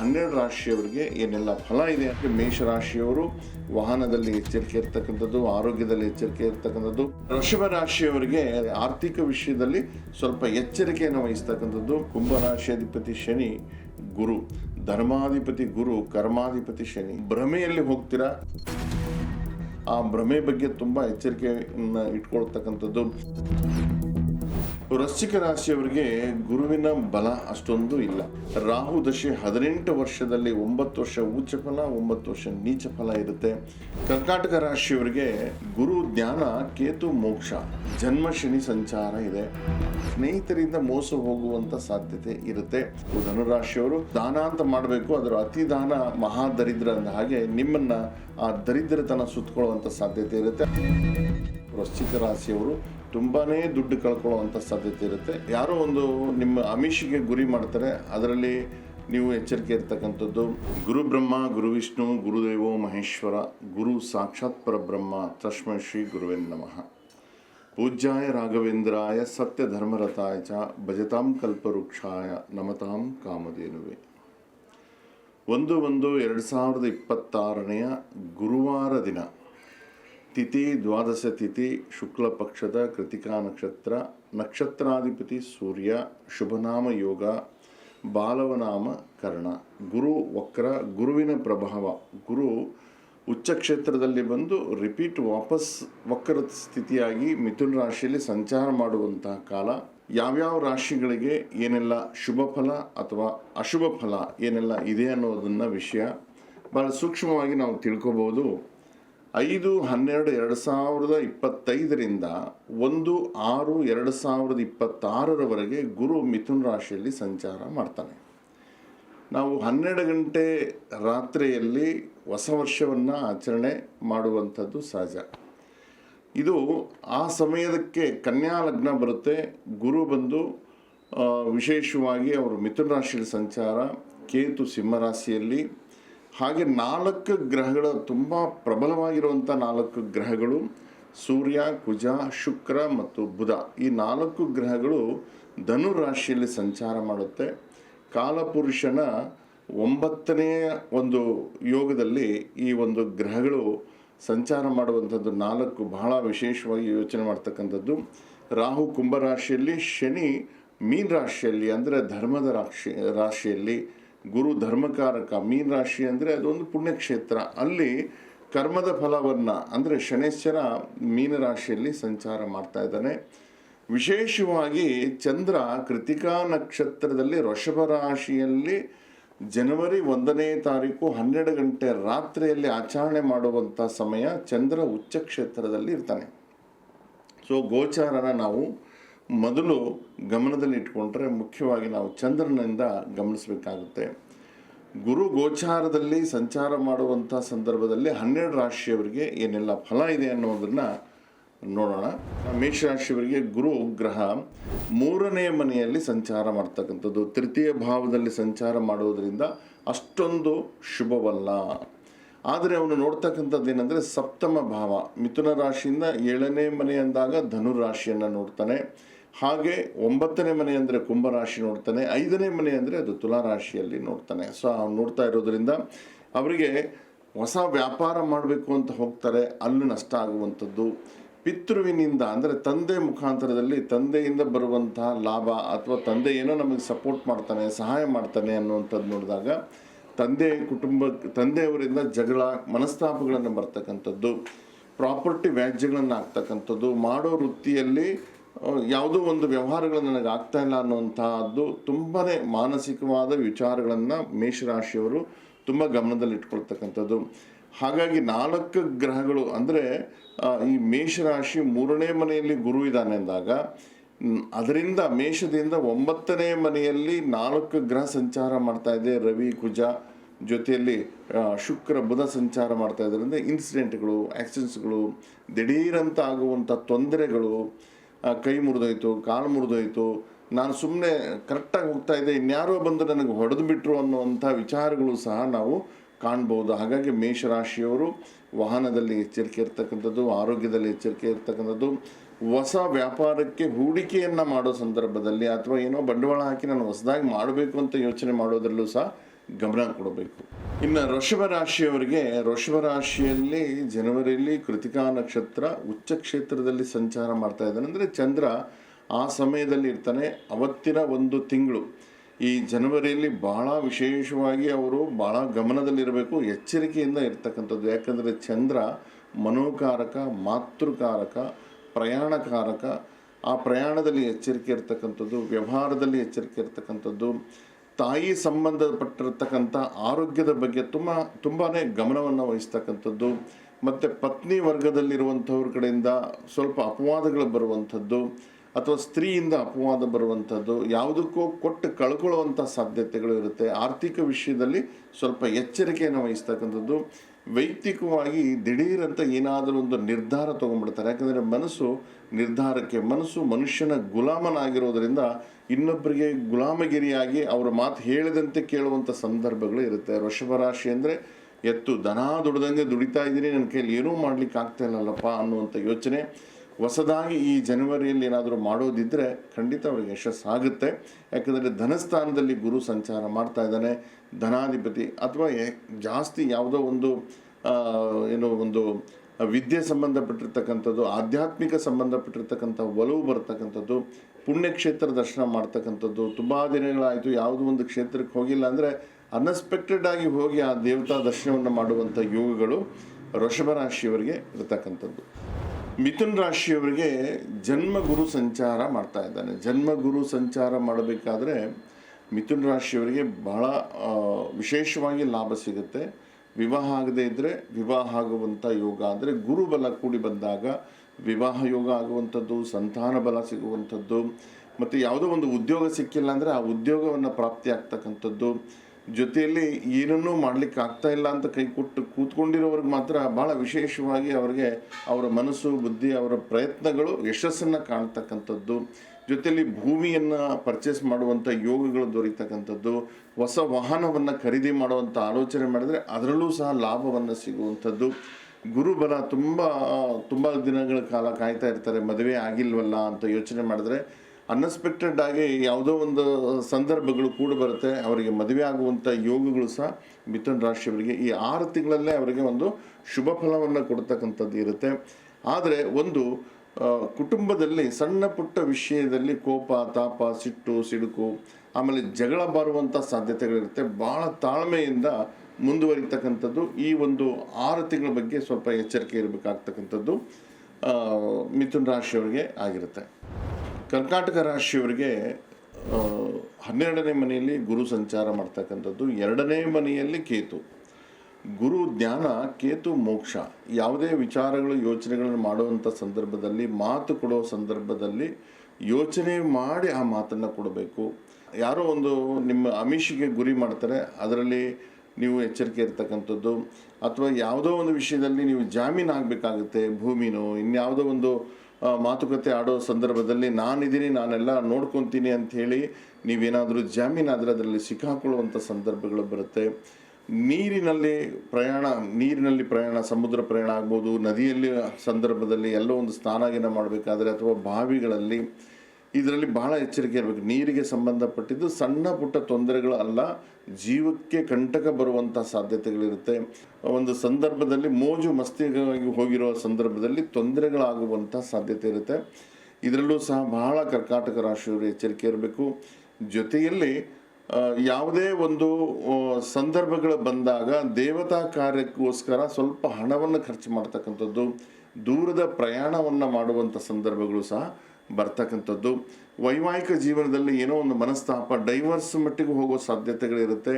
ಹನ್ನೆರಡು ರಾಶಿಯವರಿಗೆ ಏನೆಲ್ಲ ಫಲ ಇದೆ ಅಂದರೆ ಮೇಷರಾಶಿಯವರು ವಾಹನದಲ್ಲಿ ಎಚ್ಚರಿಕೆ ಇರ್ತಕ್ಕಂಥದ್ದು, ಆರೋಗ್ಯದಲ್ಲಿ ಎಚ್ಚರಿಕೆ ಇರ್ತಕ್ಕಂಥದ್ದು. ವೃಷಭ ರಾಶಿಯವರಿಗೆ ಆರ್ಥಿಕ ವಿಷಯದಲ್ಲಿ ಸ್ವಲ್ಪ ಎಚ್ಚರಿಕೆಯನ್ನು ವಹಿಸ್ತಕ್ಕಂಥದ್ದು. ಕುಂಭರಾಶಿಯಾಧಿಪತಿ ಶನಿ, ಗುರು. ಧರ್ಮಾಧಿಪತಿ ಗುರು, ಕರ್ಮಾಧಿಪತಿ ಶನಿ. ಭ್ರಮೆಯಲ್ಲಿ ಹೋಗ್ತೀರಾ? ಆ ಭ್ರಮೆ ಬಗ್ಗೆ ತುಂಬ ಎಚ್ಚರಿಕೆಯನ್ನು ಇಟ್ಕೊಳ್ತಕ್ಕಂಥದ್ದು. ವೃಶ್ಚಿಕ ರಾಶಿಯವರಿಗೆ ಗುರುವಿನ ಬಲ ಅಷ್ಟೊಂದು ಇಲ್ಲ. ರಾಹು ದಶೆ ಹದಿನೆಂಟು ವರ್ಷದಲ್ಲಿ ಒಂಬತ್ತು ವರ್ಷ ಉಚ್ಚ ಫಲ, ಒಂಬತ್ತು ವರ್ಷ ನೀಚ ಫಲ ಇರುತ್ತೆ. ಕರ್ನಾಟಕ ರಾಶಿಯವರಿಗೆ ಗುರು ಜ್ಞಾನ ಕೇತು ಮೋಕ್ಷ, ಜನ್ಮ ಶನಿ ಸಂಚಾರ ಇದೆ. ಸ್ನೇಹಿತರಿಂದ ಮೋಸ ಹೋಗುವಂತ ಸಾಧ್ಯತೆ ಇರುತ್ತೆ. ಧನುರಾಶಿಯವರು ದಾನ ಅಂತ ಮಾಡಬೇಕು ಅದರ ಅತಿ ದಾನ ಮಹಾ ದರಿದ್ರ ಅಂದ ಹಾಗೆ ನಿಮ್ಮನ್ನ ಆ ದರಿದ್ರತನ ಸುತ್ತಕೊಳ್ಳುವಂತ ಸಾಧ್ಯತೆ ಇರುತ್ತೆ. ವೃಶ್ಚಿಕ ರಾಶಿಯವರು ತುಂಬಾನೇ ದುಡ್ಡು ಕಳ್ಕೊಳ್ಳುವಂಥ ಸಾಧ್ಯತೆ ಇರುತ್ತೆ. ಯಾರೋ ಒಂದು ನಿಮ್ಮ ಅಮಿಷಿಗೆ ಗುರಿ ಮಾಡ್ತಾರೆ, ಅದರಲ್ಲಿ ನೀವು ಎಚ್ಚರಿಕೆ ಇರ್ತಕ್ಕಂಥದ್ದು, ಗುರು ಬ್ರಹ್ಮ, ಗುರು ವಿಷ್ಣು ಗುರುದೇವೋ ಮಹೇಶ್ವರ, ಗುರು ಸಾಕ್ಷಾತ್ ಪರಬ್ರಹ್ಮ, ತಸ್ಮೈ ಶ್ರೀ ಗುರುವೇ ನಮಃ. ಪೂಜ್ಯಾಯ ರಾಘವೇಂದ್ರಾಯ ಸತ್ಯ ಧರ್ಮರತಾಯ ಚ ಭಜತಾಂ ಕಲ್ಪವೃಕ್ಷಾಯ ನಮತಾಂ ಕಾಮಧೇನುವೆ. ಒಂದು ಒಂದು ಎರಡು ಸಾವಿರದ ಇಪ್ಪತ್ತಾರನೆಯ ಗುರುವಾರ ದಿನ ತಿಥಿ ದ್ವಾದಶ ತಿಥಿ ಶುಕ್ಲ ಪಕ್ಷದ ಕೃತಿಕಾ ನಕ್ಷತ್ರ, ನಕ್ಷತ್ರಾಧಿಪತಿ ಸೂರ್ಯ, ಶುಭನಾಮ ಯೋಗ, ಬಾಲವನಾಮ ಕರ್ಣ. ಗುರು ವಕ್ರ ಗುರುವಿನ ಪ್ರಭಾವ. ಗುರು ಉಚ್ಚ ಕ್ಷೇತ್ರದಲ್ಲಿ ಬಂದು ರಿಪೀಟ್ ವಾಪಸ್ ವಕ್ರ ಸ್ಥಿತಿಯಾಗಿ ಮಿಥುನ ರಾಶಿಯಲ್ಲಿ ಸಂಚಾರ ಮಾಡುವಂತಹ ಕಾಲ. ಯಾವ್ಯಾವ ರಾಶಿಗಳಿಗೆ ಏನೆಲ್ಲ ಶುಭ ಫಲ ಅಥವಾ ಅಶುಭ ಫಲ ಏನೆಲ್ಲ ಇದೆ ಅನ್ನೋದನ್ನ ವಿಷಯ ಭಾಳ ಸೂಕ್ಷ್ಮವಾಗಿ ನಾವು ತಿಳ್ಕೊಬಹುದು ಐದು, ಹನ್ನೆರಡು, ಎರಡು ಸಾವಿರದ ಇಪ್ಪತ್ತೈದರಿಂದ ಒಂದು, ಆರು, ಎರಡು ಸಾವಿರದ ಇಪ್ಪತ್ತಾರರವರೆಗೆ ಗುರು ಮಿಥುನ್ ರಾಶಿಯಲ್ಲಿ ಸಂಚಾರ ಮಾಡ್ತಾನೆ. ನಾವು ಹನ್ನೆರಡು ಗಂಟೆ ರಾತ್ರಿಯಲ್ಲಿ ಹೊಸ ವರ್ಷವನ್ನು ಆಚರಣೆ ಮಾಡುವಂಥದ್ದು ಸಹಜ. ಇದು ಆ ಸಮಯದಕ್ಕೆ ಕನ್ಯಾ ಲಗ್ನ ಬರುತ್ತೆ, ಗುರು ಬಂದು ವಿಶೇಷವಾಗಿ ಅವರು ಮಿಥುನ ರಾಶಿಯಲ್ಲಿ ಸಂಚಾರ, ಕೇತು ಸಿಂಹರಾಶಿಯಲ್ಲಿ ಹಾಗೆ ನಾಲ್ಕು ಗ್ರಹಗಳ ತುಂಬ ಪ್ರಬಲವಾಗಿರುವಂಥ ನಾಲ್ಕು ಗ್ರಹಗಳು ಸೂರ್ಯ, ಕುಜ, ಶುಕ್ರ ಮತ್ತು ಬುಧ. ಈ ನಾಲ್ಕು ಗ್ರಹಗಳು ಧನು ರಾಶಿಯಲ್ಲಿ ಸಂಚಾರ ಮಾಡುತ್ತೆ. ಕಾಲಪುರುಷನ ಒಂಬತ್ತನೆಯ ಒಂದು ಯೋಗದಲ್ಲಿ ಈ ಒಂದು ಗ್ರಹಗಳು ಸಂಚಾರ ಮಾಡುವಂಥದ್ದು ನಾಲ್ಕು ಬಹಳ ವಿಶೇಷವಾಗಿ ಯೋಚನೆ ಮಾಡ್ತಕ್ಕಂಥದ್ದು. ರಾಹು ಕುಂಭ ರಾಶಿಯಲ್ಲಿ, ಶನಿ ಮೀನ ರಾಶಿಯಲ್ಲಿ, ಅಂದರೆ ಧರ್ಮದ ರಾಶಿ ರಾಶಿಯಲ್ಲಿ ಗುರು ಧರ್ಮಕಾರಕ ಮೀನ ರಾಶಿ ಅಂದರೆ ಅದೊಂದು ಪುಣ್ಯಕ್ಷೇತ್ರ. ಅಲ್ಲಿ ಕರ್ಮದ ಫಲವನ್ನು ಅಂದರೆ ಶನೇಶ್ವರ ಮೀನ ರಾಶಿಯಲ್ಲಿ ಸಂಚಾರ ಮಾಡ್ತಾ ಇದ್ದಾನೆ. ವಿಶೇಷವಾಗಿ ಚಂದ್ರ ಕೃತಿಕಾ ನಕ್ಷತ್ರದಲ್ಲಿ ವೃಷಭ ರಾಶಿಯಲ್ಲಿ ಜನವರಿ ಒಂದನೇ ತಾರೀಕು ಹನ್ನೆರಡು ಗಂಟೆ ರಾತ್ರಿಯಲ್ಲಿ ಆಚರಣೆ ಮಾಡುವಂಥ ಸಮಯ ಚಂದ್ರ ಉಚ್ಚ ಕ್ಷೇತ್ರದಲ್ಲಿ ಇರ್ತಾನೆ. ಸೊ ಗೋಚಾರನ ನಾವು ಮೊದಲು ಗಮನದಲ್ಲಿ ಇಟ್ಕೊಂಡ್ರೆ ಮುಖ್ಯವಾಗಿ ನಾವು ಚಂದ್ರನಿಂದ ಗಮನಿಸಬೇಕಾಗುತ್ತೆ. ಗುರು ಗೋಚಾರದಲ್ಲಿ ಸಂಚಾರ ಮಾಡುವಂಥ ಸಂದರ್ಭದಲ್ಲಿ ಹನ್ನೆರಡು ರಾಶಿಯವರಿಗೆ ಏನೆಲ್ಲ ಫಲ ಇದೆ ಅನ್ನೋದನ್ನು ನೋಡೋಣ. ಮೇಷರಾಶಿಯವರಿಗೆ ಗುರು ಗ್ರಹ ಮೂರನೇ ಮನೆಯಲ್ಲಿ ಸಂಚಾರ ಮಾಡ್ತಕ್ಕಂಥದ್ದು. ತೃತೀಯ ಭಾವದಲ್ಲಿ ಸಂಚಾರ ಮಾಡುವುದರಿಂದ ಅಷ್ಟೊಂದು ಶುಭವಲ್ಲ. ಆದರೆ ಅವನು ನೋಡ್ತಕ್ಕಂಥದ್ದು ಏನಂದರೆ ಸಪ್ತಮ ಭಾವ. ಮಿಥುನ ರಾಶಿಯಿಂದ ಏಳನೇ ಮನೆ ಅಂದಾಗ ಧನು ರಾಶಿಯನ್ನು ನೋಡ್ತಾನೆ. ಹಾಗೆ ಒಂಬತ್ತನೇ ಮನೆ ಅಂದರೆ ಕುಂಭರಾಶಿ ನೋಡ್ತಾನೆ, ಐದನೇ ಮನೆ ಅಂದರೆ ಅದು ತುಲಾ ರಾಶಿಯಲ್ಲಿ ನೋಡ್ತಾನೆ. ಸೊ ಅವ್ನು ನೋಡ್ತಾ ಇರೋದ್ರಿಂದ ಅವರಿಗೆ ಹೊಸ ವ್ಯಾಪಾರ ಮಾಡಬೇಕು ಅಂತ ಹೋಗ್ತಾರೆ, ಅಲ್ಲಿ ನಷ್ಟ ಆಗುವಂಥದ್ದು. ಪಿತೃವಿನಿಂದ ಅಂದರೆ ತಂದೆ ಮುಖಾಂತರದಲ್ಲಿ ತಂದೆಯಿಂದ ಬರುವಂತಹ ಲಾಭ ಅಥವಾ ತಂದೆ ಏನೋ ನಮಗೆ ಸಪೋರ್ಟ್ ಮಾಡ್ತಾನೆ, ಸಹಾಯ ಮಾಡ್ತಾನೆ ಅನ್ನುವಂಥದ್ದು ನೋಡಿದಾಗ ತಂದೆ ಕುಟುಂಬ, ತಂದೆಯವರಿಂದ ಜಗಳ, ಮನಸ್ತಾಪಗಳನ್ನು ಬರ್ತಕ್ಕಂಥದ್ದು, ಪ್ರಾಪರ್ಟಿ ವ್ಯಾಜ್ಯಗಳನ್ನು ಆಗ್ತಕ್ಕಂಥದ್ದು, ಮಾಡೋ ವೃತ್ತಿಯಲ್ಲಿ ಯಾವುದೋ ಒಂದು ವ್ಯವಹಾರಗಳು ನನಗೆ ಆಗ್ತಾ ಇಲ್ಲ ಅನ್ನುವಂತಹದ್ದು ತುಂಬಾ ಮಾನಸಿಕವಾದ ವಿಚಾರಗಳನ್ನು ಮೇಷರಾಶಿಯವರು ತುಂಬ ಗಮನದಲ್ಲಿಟ್ಕೊಳ್ತಕ್ಕಂಥದ್ದು. ಹಾಗಾಗಿ ನಾಲ್ಕು ಗ್ರಹಗಳು ಅಂದರೆ ಈ ಮೇಷರಾಶಿ ಮೂರನೇ ಮನೆಯಲ್ಲಿ ಗುರು ಇದ್ದಾನೆ ಅಂದಾಗ ಅದರಿಂದ ಮೇಷದಿಂದ ಒಂಬತ್ತನೇ ಮನೆಯಲ್ಲಿ ನಾಲ್ಕು ಗ್ರಹ ಸಂಚಾರ ಮಾಡ್ತಾ ಇದೆ. ರವಿ, ಕುಜ ಜೊತೆಯಲ್ಲಿ ಶುಕ್ರ, ಬುಧ ಸಂಚಾರ ಮಾಡ್ತಾ ಇದ್ದರಿಂದ ಇನ್ಸಿಡೆಂಟ್ಗಳು ಆಕ್ಸಿಡೆಂಟ್ಸ್ಗಳು ದಿಢೀರಂತ ಆಗುವಂಥ ತೊಂದರೆಗಳು ಕೈ ಮುರಿದೋಯ್ತು, ಕಾಲು ಮುರಿದೋಯ್ತು. ನಾನು ಸುಮ್ಮನೆ ಕರೆಕ್ಟಾಗಿ ಹೋಗ್ತಾ ಇದ್ದೆ. ಇನ್ಯಾರೋ ಬಂದು ನನಗೆ ಹೊಡೆದು ಬಿಟ್ಟರು ಅನ್ನುವಂಥ ವಿಚಾರಗಳು ಸಹ ನಾವು ಕಾಣ್ಬೋದು. ಹಾಗಾಗಿ ಮೇಷರಾಶಿಯವರು ವಾಹನದಲ್ಲಿ ಎಚ್ಚರಿಕೆ ಇರ್ತಕ್ಕಂಥದ್ದು, ಆರೋಗ್ಯದಲ್ಲಿ ಎಚ್ಚರಿಕೆ ಇರ್ತಕ್ಕಂಥದ್ದು, ಹೊಸ ವ್ಯಾಪಾರಕ್ಕೆ ಹೂಡಿಕೆಯನ್ನು ಮಾಡೋ ಸಂದರ್ಭದಲ್ಲಿ ಅಥವಾ ಏನೋ ಬಂಡವಾಳ ಹಾಕಿ ನಾನು ಹೊಸದಾಗಿ ಮಾಡಬೇಕು ಅಂತ ಯೋಚನೆ ಮಾಡೋದ್ರಲ್ಲೂ ಸಹ ಗಮನ ಕೊಡಬೇಕು. ಇನ್ನು ವೃಷಭ ರಾಶಿಯವರಿಗೆ, ವೃಷಭ ರಾಶಿಯಲ್ಲಿ ಜನವರಿಯಲ್ಲಿ ಕೃತಿಕಾ ನಕ್ಷತ್ರ ಉಚ್ಚ ಕ್ಷೇತ್ರದಲ್ಲಿ ಸಂಚಾರ ಮಾಡ್ತಾ ಇದ್ದಾನೆ. ಅಂದರೆ ಚಂದ್ರ ಆ ಸಮಯದಲ್ಲಿ ಇರ್ತಾನೆ. ಅವತ್ತಿನ ಒಂದು ತಿಂಗಳು. ಈ ಜನವರಿಯಲ್ಲಿ ಬಹಳ ವಿಶೇಷವಾಗಿ ಅವರು ಬಹಳ ಗಮನದಲ್ಲಿರಬೇಕು ಎಚ್ಚರಿಕೆಯಿಂದ ಇರ್ತಕ್ಕಂಥದ್ದು. ಯಾಕಂದರೆ ಚಂದ್ರ ಮನೋಕಾರಕ, ಮಾತೃಕಾರಕ, ಪ್ರಯಾಣಕಾರಕ. ಆ ಪ್ರಯಾಣದಲ್ಲಿ ಎಚ್ಚರಿಕೆ ಇರ್ತಕ್ಕಂಥದ್ದು, ವ್ಯವಹಾರದಲ್ಲಿ ಎಚ್ಚರಿಕೆ ಇರ್ತಕ್ಕಂಥದ್ದು. ತಾಯಿ ಸಂಬಂಧಪಟ್ಟಿರ್ತಕ್ಕಂಥ ಆರೋಗ್ಯದ ಬಗ್ಗೆ ತುಂಬ ತುಂಬಾ ಗಮನವನ್ನು ವಹಿಸ್ತಕ್ಕಂಥದ್ದು, ಮತ್ತು ಪತ್ನಿ ವರ್ಗದಲ್ಲಿರುವಂಥವ್ರ ಕಡೆಯಿಂದ ಸ್ವಲ್ಪ ಅಪವಾದಗಳು ಬರುವಂಥದ್ದು, ಅಥವಾ ಸ್ತ್ರೀಯಿಂದ ಅಪವಾದ ಬರುವಂಥದ್ದು, ಯಾವುದಕ್ಕೂ ಕೊಟ್ಟು ಕಳ್ಕೊಳ್ಳುವಂಥ ಸಾಧ್ಯತೆಗಳು ಇರುತ್ತೆ. ಆರ್ಥಿಕ ವಿಷಯದಲ್ಲಿ ಸ್ವಲ್ಪ ಎಚ್ಚರಿಕೆಯನ್ನು ವಹಿಸ್ತಕ್ಕಂಥದ್ದು. ವೈಯಕ್ತಿಕವಾಗಿ ದಿಢೀರಂತ ಏನಾದರೂ ಒಂದು ನಿರ್ಧಾರ ತೊಗೊಂಡ್ಬಿಡ್ತಾರೆ. ಯಾಕಂದರೆ ಮನಸ್ಸು ನಿರ್ಧಾರಕ್ಕೆ, ಮನಸ್ಸು ಮನುಷ್ಯನ ಗುಲಾಮನಾಗಿರೋದರಿಂದ ಇನ್ನೊಬ್ಬರಿಗೆ ಗುಲಾಮಗಿರಿಯಾಗಿ ಅವರ ಮಾತು ಹೇಳಿದಂತೆ ಕೇಳುವಂಥ ಸಂದರ್ಭಗಳು ಇರುತ್ತೆ. ವೃಷಭ ರಾಶಿ ಅಂದರೆ ಎತ್ತು. ದನ ದುಡ್ದಂಗೆ ದುಡಿತಾ ಇದ್ದೀನಿ, ನನ್ನ ಕೈಯಲ್ಲಿ ಏನೂ ಮಾಡ್ಲಿಕ್ಕೆ ಆಗ್ತಾ ಇಲ್ಲಲ್ಲಪ್ಪ ಅನ್ನುವಂಥ ಯೋಚನೆ. ಹೊಸದಾಗಿ ಈ ಜನವರಿಯಲ್ಲಿ ಏನಾದರೂ ಮಾಡೋದಿದ್ದರೆ ಖಂಡಿತ ಅವರಿಗೆ ಯಶಸ್ಸಾಗುತ್ತೆ. ಯಾಕಂದರೆ ಧನಸ್ಥಾನದಲ್ಲಿ ಗುರು ಸಂಚಾರ ಮಾಡ್ತಾ ಇದ್ದಾನೆ. ಧನಾಧಿಪತಿ ಅಥವಾ ಜಾಸ್ತಿ ಯಾವುದೋ ಒಂದು ಏನು ಒಂದು ವಿದ್ಯೆ ಸಂಬಂಧಪಟ್ಟಿರ್ತಕ್ಕಂಥದ್ದು, ಆಧ್ಯಾತ್ಮಿಕ ಸಂಬಂಧಪಟ್ಟಿರ್ತಕ್ಕಂಥ ಒಲವು ಬರ್ತಕ್ಕಂಥದ್ದು, ಪುಣ್ಯಕ್ಷೇತ್ರ ದರ್ಶನ ಮಾಡ್ತಕ್ಕಂಥದ್ದು, ತುಂಬ ದಿನಗಳಾಯಿತು, ಯಾವುದೋ ಒಂದು ಕ್ಷೇತ್ರಕ್ಕೆ ಹೋಗಿಲ್ಲ ಅಂದರೆ ಅನ್ಎಕ್ಸ್ಪೆಕ್ಟೆಡ್ ಆಗಿ ಹೋಗಿ ಆ ದೇವತಾ ದರ್ಶನವನ್ನು ಮಾಡುವಂಥ ಯೋಗಗಳು ವೃಷಭ ರಾಶಿಯವರಿಗೆ ಇರತಕ್ಕಂಥದ್ದು. ಮಿಥುನ್ ರಾಶಿಯವರಿಗೆ ಜನ್ಮ ಗುರು ಸಂಚಾರ ಮಾಡ್ತಾ ಇದ್ದಾನೆ. ಜನ್ಮ ಗುರು ಸಂಚಾರ ಮಾಡಬೇಕಾದ್ರೆ ಮಿಥುನ್ ರಾಶಿಯವರಿಗೆ ಬಹಳ ವಿಶೇಷವಾಗಿ ಲಾಭ ಸಿಗುತ್ತೆ. ವಿವಾಹ ಆಗದೇ ಇದ್ದರೆ ವಿವಾಹ ಆಗುವಂಥ ಯೋಗ ಅಂದರೆ ಗುರು ಬಲ ಕೂಡಿ ಬಂದಾಗ ವಿವಾಹ ಯೋಗ ಆಗುವಂಥದ್ದು, ಸಂತಾನ ಬಲ ಸಿಗುವಂಥದ್ದು, ಮತ್ತು ಯಾವುದೋ ಒಂದು ಉದ್ಯೋಗ ಸಿಕ್ಕಿಲ್ಲ ಅಂದರೆ ಆ ಉದ್ಯೋಗವನ್ನು ಪ್ರಾಪ್ತಿ ಆಗ್ತಕ್ಕಂಥದ್ದು ಜೊತೆಯಲ್ಲಿ ಏನನ್ನೂ ಮಾಡ್ಲಿಕ್ಕೆ ಆಗ್ತಾ ಇಲ್ಲ ಅಂತ ಕೈ ಕೊಟ್ಟು ಕೂತ್ಕೊಂಡಿರೋರಿಗೆ ಮಾತ್ರ ಭಾಳ ವಿಶೇಷವಾಗಿ ಅವರಿಗೆ ಅವರ ಮನಸ್ಸು, ಬುದ್ಧಿ, ಅವರ ಪ್ರಯತ್ನಗಳು ಯಶಸ್ಸನ್ನು ಕಾಣ್ತಕ್ಕಂಥದ್ದು. ಜೊತೆಯಲ್ಲಿ ಭೂಮಿಯನ್ನು ಪರ್ಚೇಸ್ ಮಾಡುವಂಥ ಯೋಗಗಳು ದೊರೀತಕ್ಕಂಥದ್ದು. ಹೊಸ ವಾಹನವನ್ನು ಖರೀದಿ ಮಾಡುವಂಥ ಆಲೋಚನೆ ಮಾಡಿದರೆ ಅದರಲ್ಲೂ ಸಹ ಲಾಭವನ್ನು ಸಿಗುವಂಥದ್ದು. ಗುರುಬಲ ತುಂಬ ತುಂಬ ದಿನಗಳ ಕಾಲ ಕಾಯ್ತಾ ಇರ್ತಾರೆ, ಮದುವೆ ಆಗಿಲ್ವಲ್ಲ ಅಂತ ಯೋಚನೆ ಮಾಡಿದ್ರೆ ಅನ್ಎಕ್ಸ್ಪೆಕ್ಟೆಡ್ ಆಗಿ ಯಾವುದೋ ಒಂದು ಸಂದರ್ಭಗಳು ಕೂಡ ಬರುತ್ತೆ. ಅವರಿಗೆ ಮದುವೆ ಆಗುವಂಥ ಯೋಗಗಳು ಸಹ ಮಿಥುನ್ ರಾಶಿಯವರಿಗೆ ಈ ಆರು ತಿಂಗಳಲ್ಲೇ ಅವರಿಗೆ ಒಂದು ಶುಭ ಫಲವನ್ನು ಕೊಡ್ತಕ್ಕಂಥದ್ದು ಇರುತ್ತೆ. ಆದರೆ ಒಂದು ಕುಟುಂಬದಲ್ಲಿ ಸಣ್ಣ ಪುಟ್ಟ ವಿಷಯದಲ್ಲಿ ಕೋಪ, ತಾಪ, ಸಿಟ್ಟು, ಸಿಡುಕು, ಆಮೇಲೆ ಜಗಳ ಬರುವಂಥ ಸಾಧ್ಯತೆಗಳಿರುತ್ತೆ. ಭಾಳ ತಾಳ್ಮೆಯಿಂದ ಮುಂದುವರಿತಕ್ಕಂಥದ್ದು. ಈ ಒಂದು ಆರು ತಿಂಗಳ ಬಗ್ಗೆ ಸ್ವಲ್ಪ ಎಚ್ಚರಿಕೆ ಇರಬೇಕಾಗ್ತಕ್ಕಂಥದ್ದು ಮಿಥುನ್ ರಾಶಿಯವರಿಗೆ ಆಗಿರುತ್ತೆ. ಕರ್ನಾಟಕ ರಾಶಿಯವರಿಗೆ ಹನ್ನೆರಡನೇ ಮನೆಯಲ್ಲಿ ಗುರು ಸಂಚಾರ ಮಾಡ್ತಕ್ಕಂಥದ್ದು, ಎರಡನೇ ಮನೆಯಲ್ಲಿ ಕೇತು. ಗುರು ಜ್ಞಾನ, ಕೇತು ಮೋಕ್ಷ. ಯಾವುದೇ ವಿಚಾರಗಳು, ಯೋಚನೆಗಳನ್ನು ಮಾಡುವಂಥ ಸಂದರ್ಭದಲ್ಲಿ, ಮಾತು ಕೊಡೋ ಸಂದರ್ಭದಲ್ಲಿ ಯೋಚನೆ ಮಾಡಿ ಆ ಮಾತನ್ನು ಕೊಡಬೇಕು. ಯಾರೋ ಒಂದು ನಿಮ್ಮ ಅಮಿಷಿಗೆ ಗುರಿ ಮಾಡ್ತಾರೆ, ಅದರಲ್ಲಿ ನೀವು ಎಚ್ಚರಿಕೆ ಇರ್ತಕ್ಕಂಥದ್ದು, ಅಥವಾ ಯಾವುದೋ ಒಂದು ವಿಷಯದಲ್ಲಿ ನೀವು ಜಾಮೀನು ಆಗಬೇಕಾಗುತ್ತೆ, ಭೂಮಿನೋ, ಇನ್ಯಾವುದೋ ಒಂದು ಮಾತುಕತೆ ಆಡೋ ಸಂದರ್ಭದಲ್ಲಿ ನಾನಿದ್ದೀನಿ, ನಾನೆಲ್ಲ ನೋಡ್ಕೊತೀನಿ ಅಂಥೇಳಿ ನೀವೇನಾದರೂ ಜಾಮೀನಾದರೆ ಅದರಲ್ಲಿ ಸಿಕ್ಕಾಕೊಳ್ಳುವಂಥ ಸಂದರ್ಭಗಳು ಬರುತ್ತೆ. ನೀರಿನಲ್ಲಿ ಪ್ರಯಾಣ ನೀರಿನಲ್ಲಿ ಪ್ರಯಾಣ, ಸಮುದ್ರ ಪ್ರಯಾಣ ಆಗ್ಬೋದು, ನದಿಯಲ್ಲಿ ಸಂದರ್ಭದಲ್ಲಿ ಎಲ್ಲೋ ಒಂದು ಸ್ನಾನಗಿನ ಮಾಡಬೇಕಾದ್ರೆ ಅಥವಾ ಬಾವಿಗಳಲ್ಲಿ ಇದರಲ್ಲಿ ಬಹಳ ಎಚ್ಚರಿಕೆ ಇರಬೇಕು. ನೀರಿಗೆ ಸಂಬಂಧಪಟ್ಟಿದ್ದು ಸಣ್ಣ ಪುಟ್ಟ ತೊಂದರೆಗಳು ಅಲ್ಲ, ಜೀವಕ್ಕೆ ಕಂಟಕ ಬರುವಂಥ ಸಾಧ್ಯತೆಗಳಿರುತ್ತೆ. ಒಂದು ಸಂದರ್ಭದಲ್ಲಿ ಮೋಜು ಮಸ್ತಿಗಾಗಿ ಹೋಗಿರೋ ಸಂದರ್ಭದಲ್ಲಿ ತೊಂದರೆಗಳಾಗುವಂಥ ಸಾಧ್ಯತೆ ಇರುತ್ತೆ. ಇದರಲ್ಲೂ ಸಹ ಬಹಳ ಕರ್ಕಾಟಕ ರಾಶಿಯವರು ಎಚ್ಚರಿಕೆ ಇರಬೇಕು. ಜೊತೆಯಲ್ಲಿ ಯಾವುದೇ ಒಂದು ಸಂದರ್ಭಗಳು ಬಂದಾಗ ದೇವತಾ ಕಾರ್ಯಕ್ಕೋಸ್ಕರ ಸ್ವಲ್ಪ ಹಣವನ್ನು ಖರ್ಚು ಮಾಡ್ತಕ್ಕಂಥದ್ದು, ದೂರದ ಪ್ರಯಾಣವನ್ನು ಮಾಡುವಂಥ ಸಂದರ್ಭಗಳು ಸಹ ಬರ್ತಕ್ಕಂಥದ್ದು. ವೈವಾಹಿಕ ಜೀವನದಲ್ಲಿ ಏನೋ ಒಂದು ಮನಸ್ತಾಪ ಡೈವರ್ಸ್ ಮಟ್ಟಿಗೆ ಹೋಗೋ ಸಾಧ್ಯತೆಗಳಿರುತ್ತೆ.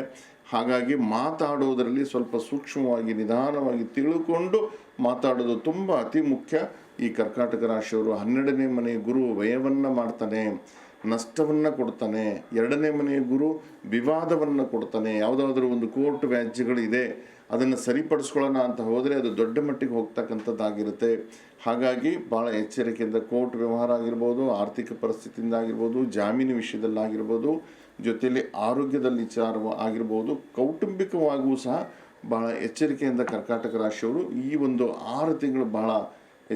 ಹಾಗಾಗಿ ಮಾತಾಡೋದರಲ್ಲಿ ಸ್ವಲ್ಪ ಸೂಕ್ಷ್ಮವಾಗಿ, ನಿಧಾನವಾಗಿ ತಿಳ್ಕೊಂಡು ಮಾತಾಡೋದು ತುಂಬ ಅತಿ ಮುಖ್ಯ. ಈ ಕರ್ಕಾಟಕ ರಾಶಿಯವರು ಹನ್ನೆರಡನೇ ಮನೆ ಗುರು ವ್ಯಯವನ್ನು ಮಾಡ್ತಾನೆ, ನಷ್ಟವನ್ನು ಕೊಡ್ತಾನೆ. ಎರಡನೇ ಮನೆಯ ಗುರು ವಿವಾದವನ್ನು ಕೊಡ್ತಾನೆ. ಯಾವುದಾದ್ರೂ ಒಂದು ಕೋರ್ಟ್ ವ್ಯಾಜ್ಯಗಳಿದೆ, ಅದನ್ನು ಸರಿಪಡಿಸ್ಕೊಳ್ಳೋಣ ಅಂತ ಹೋದರೆ ಅದು ದೊಡ್ಡ ಮಟ್ಟಿಗೆ ಹೋಗ್ತಕ್ಕಂಥದ್ದಾಗಿರುತ್ತೆ. ಹಾಗಾಗಿ ಭಾಳ ಎಚ್ಚರಿಕೆಯಿಂದ ಕೋರ್ಟ್ ವ್ಯವಹಾರ ಆಗಿರ್ಬೋದು, ಆರ್ಥಿಕ ಪರಿಸ್ಥಿತಿಯಿಂದ ಆಗಿರ್ಬೋದು, ಜಾಮೀನು ವಿಷಯದಲ್ಲಾಗಿರ್ಬೋದು ಜೊತೆಯಲ್ಲಿ ಆರೋಗ್ಯದಲ್ಲಿ ವಿಚಾರ ಆಗಿರ್ಬೋದು, ಕೌಟುಂಬಿಕವಾಗೂ ಸಹ ಭಾಳ ಎಚ್ಚರಿಕೆಯಿಂದ ಕರ್ಕಾಟಕ ರಾಶಿಯವರು ಈ ಒಂದು ಆರು ತಿಂಗಳು ಭಾಳ